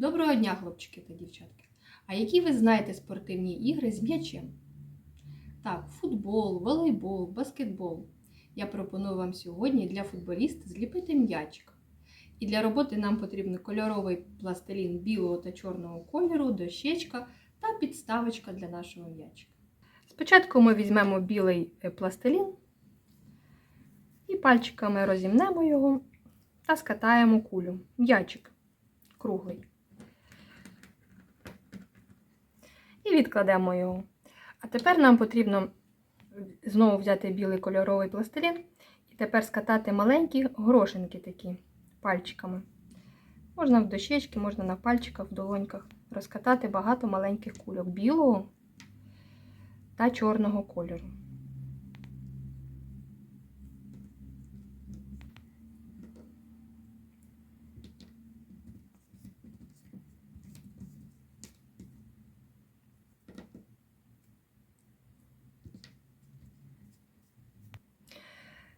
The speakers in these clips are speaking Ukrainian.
Доброго дня, хлопчики та дівчатки! А які ви знаєте спортивні ігри з м'ячем? Так, футбол, волейбол, баскетбол. Я пропоную вам сьогодні для футболіста зліпити м'ячик. І для роботи нам потрібен кольоровий пластилін білого та чорного кольору, дощечка та підставочка для нашого м'ячика. Спочатку ми візьмемо білий е, пластилін і пальчиками розімнемо його та скатаємо кулю. М'ячик круглий. І відкладемо його. А тепер нам потрібно знову взяти білий кольоровий пластилін і тепер скатати маленькі грошинки такі пальчиками. Можна в дощечки, можна на пальчиках, в долоньках. Розкатати багато маленьких кульок білого та чорного кольору.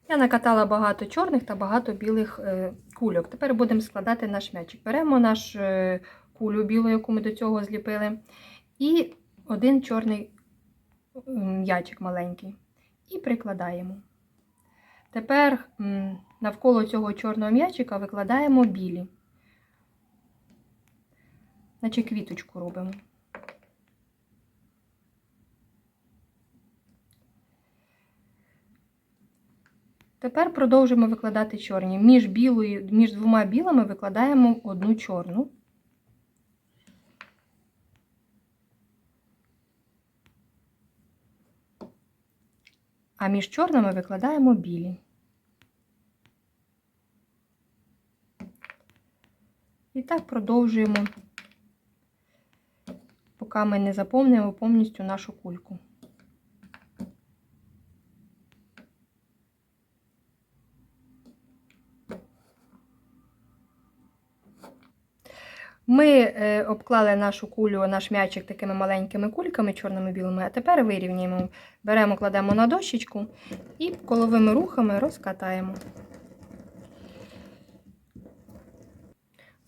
Я накатала багато чорних та багато білих е, кульок. Тепер будемо складати наш м'ячик. Беремо нашу е, кулю білу, яку ми до цього зліпили, і один чорний м'ячик маленький. І прикладаємо. Тепер навколо цього чорного м'ячика викладаємо білі, наче квіточку робимо. Тепер продовжуємо викладати чорні. Між, білою, між двома білими викладаємо одну чорну. А між чорними викладаємо білі. І так продовжуємо, поки ми не заповнимо повністю нашу кульку. Ми е, обклали нашу кулю, наш м'ячик такими маленькими кульками, чорними білими, а тепер вирівнюємо. Беремо, кладемо на дощечку і коловими рухами розкатаємо.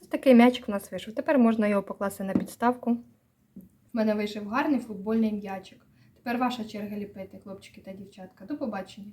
Ось такий м'ячик у нас вийшов. Тепер можна його покласти на підставку. У мене вийшов гарний футбольний м'ячик. Тепер ваша черга ліпити, хлопчики та дівчатка. До побачення!